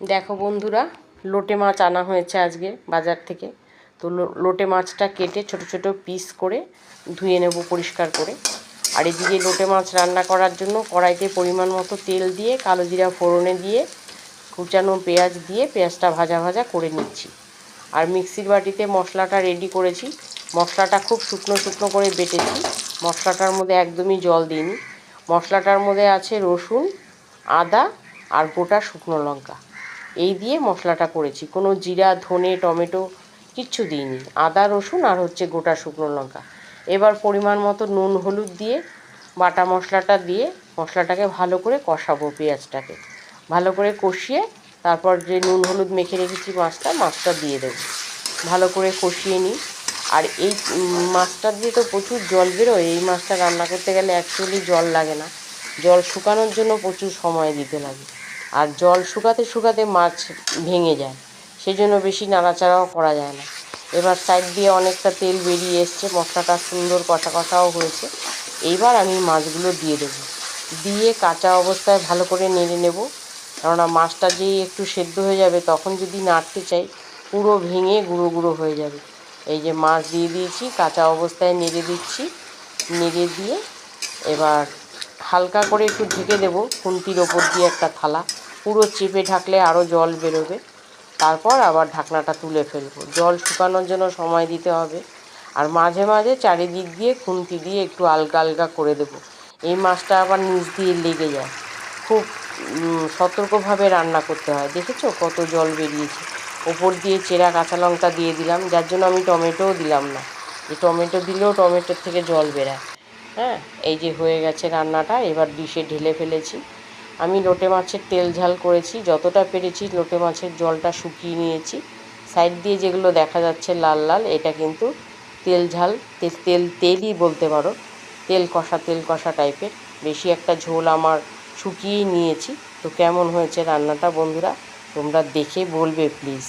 দেখো বন্ধুরা, লোটে মাছ আনা হয়েছে আজকে বাজার থেকে। তো লোটে মাছটা কেটে ছোট ছোট পিস করে ধুয়ে নেব পরিষ্কার করে। আর এদিকে লোটে মাছ রান্না করার জন্য কড়াইতে পরিমাণ মতো তেল দিয়ে, কালো জিরা ফোড়নে দিয়ে, কুচানো পেঁয়াজ দিয়ে পেঁয়াজটা ভাজা ভাজা করে নিচ্ছি। আর মিক্সির বাটিতে মশলাটা রেডি করেছি। মশলাটা খুব শুকনো শুকনো করে বেটেছি। মশলাটার মধ্যে একদমই জল দিইনি। মশলাটার মধ্যে আছে রসুন, আদা আর গোটা শুকনো লঙ্কা। এই দিয়ে মশলাটা করেছি। কোনো জিরা, ধনে, টমেটো কিচ্ছু দিইনি। আদা, রসুন আর হচ্ছে গোটা শুকনো লঙ্কা। এবার পরিমাণ মতো নুন, হলুদ দিয়ে বাটা মশলাটা দিয়ে মশলাটাকে ভালো করে কষাবো পেঁয়াজটাকে। ভালো করে কষিয়ে তারপর যে নুন, হলুদ মেখে রেখেছি মাছটা মাছটা দিয়ে দেবো। ভালো করে কষিয়ে নিই। আর এই মাছটা দিয়ে তো প্রচুর জল বেরোয়। এই মাছটা রান্না করতে গেলে অ্যাকচুয়ালি জল লাগে না। জল শুকানোর জন্য প্রচুর সময় দিতে লাগে। আর জল শুকাতে শুকাতে মাছ ভেঙে যায়। সেই জন্য বেশি নাড়াচাড়াও করা যায় না। এবার সাইড দিয়ে অনেকটা তেল বেরিয়ে এসছে, মশলাটা সুন্দর কষা কষাও হয়েছে। এইবার আমি মাছগুলো দিয়ে দেবো। দিয়ে কাঁচা অবস্থায় ভালো করে নেড়ে নেব। কেননা মাছটা যেই একটু সেদ্ধ হয়ে যাবে, তখন যদি নাড়তে চাই, পুরো ভেঙে গুঁড়ো গুঁড়ো হয়ে যাবে। এই যে মাছ দিয়ে দিয়েছি, কাঁচা অবস্থায় নেড়ে দিচ্ছি। নেড়ে দিয়ে এবার হালকা করে একটু ঢেকে দেবো খুন্তির ওপর দিয়ে একটা থালা। পুরো চেপে ঢাকলে আরও জল বেরোবে। তারপর আবার ঢাকনাটা তুলে ফেলব। জল শুকানোর জন্য সময় দিতে হবে। আর মাঝে মাঝে চারিদিক দিয়ে খুন্তি দিয়ে একটু আলগা আলগা করে দেবো। এই মাছটা আবার নিচ দিয়ে লেগে যায়। খুব সতর্কভাবে রান্না করতে হয়। দেখেছ কত জল বেরিয়েছে? ওপর দিয়ে চেরা কাঁচা লঙ্কা দিয়ে দিলাম। যার জন্য আমি টমেটোও দিলাম না। এই টমেটো দিলেও টমেটোর থেকে জল বেরায়। হ্যাঁ এই যে হয়ে গেছে রান্নাটা। এবার ডিশে ঢেলে ফেলেছি। আমি লোটে মাছের তেল ঝাল করেছি, যতটা পেরেছি লোটে মাছের জলটা শুকিয়ে নিয়েছি। সাইড দিয়ে যেগুলো দেখা যাচ্ছে লাল লাল, এটা কিন্তু তেল ঝাল তেল তেল, তেলই বলতে পারো। তেল কষা তেল কষা টাইপের বেশি একটা ঝোল আমার শুকিয়েই নিয়েছি। তো কেমন হয়েছে রান্নাটা বন্ধুরা, তোমরা দেখে বলবে প্লিজ